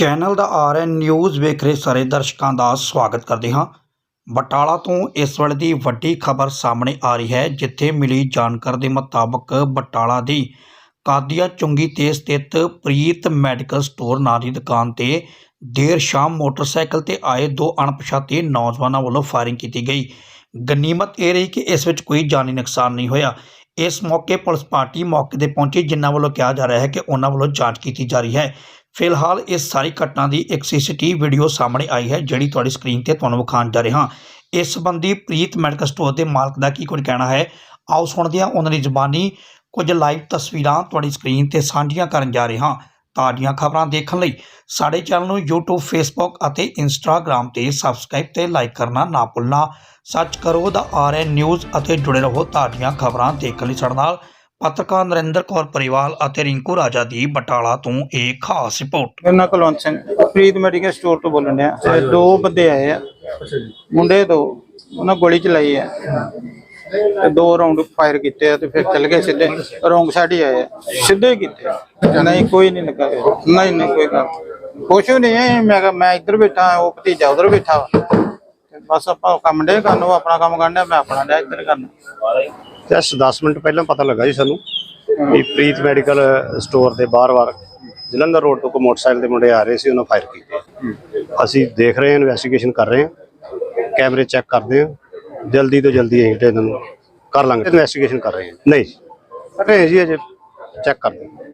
Channel ਦਾ R N news ਵੇਖ ਰਹੇ ਸਾਰੇ ਦਰਸ਼ਕਾਂ ਦਾ ਸਵਾਗਤ ਕਰਦੇ ਹਾਂ। ਬਟਾਲਾ ਤੋਂ ਇਸ ਵੇਲੇ ਦੀ ਵੱਡੀ ਖਬਰ ਸਾਹਮਣੇ ਆ ਰਹੀ ਹੈ, ਜਿੱਥੇ ਮਿਲੀ ਜਾਣਕਾਰੀ ਦੇ ਮੁਤਾਬਕ ਬਟਾਲਾ ਦੀ ਕਾਦੀਆ ਚੁੰਗੀ ਤੇ ਸਥਿਤ ਪ੍ਰੀਤ ਮੈਡੀਕਲ ਸਟੋਰ ਨਾਂ ਦੀ ਦੁਕਾਨ ਤੇ ਦੇਰ ਸ਼ਾਮ ਮੋਟਰਸਾਈਕਲ ਤੇ ਆਏ ਦੋ ਅਣਪਛਾਤੇ ਨੌਜਵਾਨਾਂ ਵੱਲੋਂ ਫਾਇਰਿੰਗ ਕੀਤੀ ਗਈ। ਗਨੀਮਤ ਇਹ ਰਹੀ ਕਿ ਇਸ ਵਿੱਚ ਕੋਈ ਜਾਨੀ ਨੁਕਸਾਨ ਨਹੀਂ ਹੋਇਆ। ਇਸ ਮੌਕੇ ਪੁਲਿਸ ਪਾਰਟੀ ਮੌਕੇ ਤੇ ਪਹੁੰਚੀ, ਜਿਨ੍ਹਾਂ ਵੱਲੋਂ ਕਿਹਾ ਜਾ ਰਿਹਾ ਹੈ ਕਿ ਉਹਨਾਂ ਵੱਲੋਂ ਜਾਂਚ ਕੀਤੀ ਜਾ ਰਹੀ ਹੈ। ਫਿਲਹਾਲ ਇਸ ਸਾਰੀ ਘਟਨਾ ਦੀ ਇੱਕ ਸੀਸੀਟੀਵੀ ਵੀਡੀਓ ਸਾਹਮਣੇ ਆਈ ਹੈ, ਜਿਹੜੀ ਤੁਹਾਡੀ ਸਕਰੀਨ ਤੇ ਤੁਹਾਨੂੰ ਵਿਖਾਉਣ ਜਾ ਰਿਹਾ ਹਾਂ। ਇਸ ਸੰਬੰਧੀ ਪ੍ਰੀਤ ਮੈਡੀਕਲ ਸਟੋਰ ਦੇ ਮਾਲਕ ਦਾ ਕੀ ਕੁਝ ਕਹਿਣਾ ਹੈ, ਆਓ ਸੁਣਦੇ ਹਾਂ ਉਹਨਾਂ ਦੀ ਜ਼ੁਬਾਨੀ ਕੁਝ ਲਾਈਵ ਤਸਵੀਰਾਂ ਤੁਹਾਡੀ ਸਕਰੀਨ ਤੇ ਸਾਂਝੀਆਂ ਕਰਨ ਜਾ ਰਿਹਾ ਤਾਜ਼ੀਆਂ ਖਬਰਾਂ ਦੇਖਣ ਲਈ ਸਾਡੇ ਚੈਨਲ ਨੂੰ YouTube, Facebook ਅਤੇ Instagram ਤੇ ਸਬਸਕ੍ਰਾਈਬ ਤੇ ਲਾਈਕ ਕਰਨਾ ਨਾ ਭੁੱਲਣਾ। ਸਰਚ ਕਰੋ ਦਾ ਆਰਐਨ ਨਿਊਜ਼ ਅਤੇ ਜੁੜੇ ਰਹੋ ਤਾਜ਼ੀਆਂ ਖਬਰਾਂ ਦੇਖਣ ਲਈ ਸਾਡੇ ਨਾਲ। ਪੱਤਰਕਾਰ ਨਰਿੰਦਰ ਕੌਰ ਪਰਿਵਾਲ ਅਤੇ ਰਿੰਕੂ ਰਾਜਾ ਦੀ ਬਟਾਲਾ ਤੋਂ ਇਹ ਖਾਸ ਰਿਪੋਰਟ। ਮੇਰਾ ਨਾਂ ਕੁਲਵੰਤ ਸਿੰਘ ਪ੍ਰੀਤ ਮੈਡੀਕਲ ਸਟੋਰ ਤੋਂ ਬੋਲਣ ਤੇ ਦੋ ਬੰਦੇ ਆਏ ਆ। ਮੁੰਡੇ ਦੋ। ਉਹਨਾਂ ਗੋਲੀ ਚਲਾਈ ਆ। ਤੇ ਦੋ ਰਾਉਂਡ ਫਾਇਰ ਕੀਤੇ ਆ ਤੇ ਫਿਰ ਚੱਲ ਗਏ ਸਿੱਧੇ। ਰੋਂਗ ਸਾਈਡ ਹੀ ਆਏ ਆ। ਸਿੱਧੇ ਕੀਤੇ। ਨਹੀਂ ਕੋਈ ਨਹੀਂ ਲੱਗਾ। ਨਹੀਂ ਨਹੀਂ ਕੋਈ ਗੱਲ ਕੁਛ ਨਹੀਂ ਹੈ ਮੈਂ ਕਿਹਾ ਮੈਂ ਇੱਧਰ ਬੈਠਾ ਉਹ ਭਤੀਜਾ ਉਧਰ ਬੈਠਾ ਬਸ ਆਪਾਂ ਕੰਮ ਡੇ ਕਰਨ ਉਹ ਆਪਣਾ ਕੰਮ ਕਰਨਾ ਮੈਂ ਆਪਣਾ ਡਿਆ ਇੱਧਰ ਕਰਨਾ। ਜਸਟ 10 ਮਿੰਟ ਪਹਿਲਾਂ ਪਤਾ ਲੱਗਾ ਜੀ ਸਾਨੂੰ ਕਿ ਪ੍ਰੀਤ ਮੈਡੀਕਲ ਸਟੋਰ ਦੇ ਬਾਹਰ-ਬਾਹਰ ਜਲੰਧਰ ਰੋਡ ਤੋਂ ਕੋ ਮੋਟਰਸਾਈਕਲ ਦੇ ਮੁੰਡੇ ਆ ਰਹੇ ਸੀ ਉਹਨਾਂ ਫਾਇਰ ਕੀਤੇ। ਅਸੀਂ ਦੇਖ ਰਹੇ ਹਾਂ ਇਨਵੈਸਟੀਗੇਸ਼ਨ ਕਰ ਰਹੇ ਹਾਂ ਕੈਮਰੇ ਚੈੱਕ ਕਰਦੇ ਹਾਂ ਜਲਦੀ ਤੋਂ ਜਲਦੀ ਅਸੀਂ ਇਹਨਾਂ ਨੂੰ ਕਰ ਲਾਂਗੇ। ਇਨਵੈਸਟੀਗੇਸ਼ਨ ਕਰ ਰਹੇ ਹਾਂ। ਨਹੀਂ ਕਰ ਰਹੇ ਜੀ ਅਜੇ ਚੈੱਕ ਕਰਦੇ ਹਾਂ।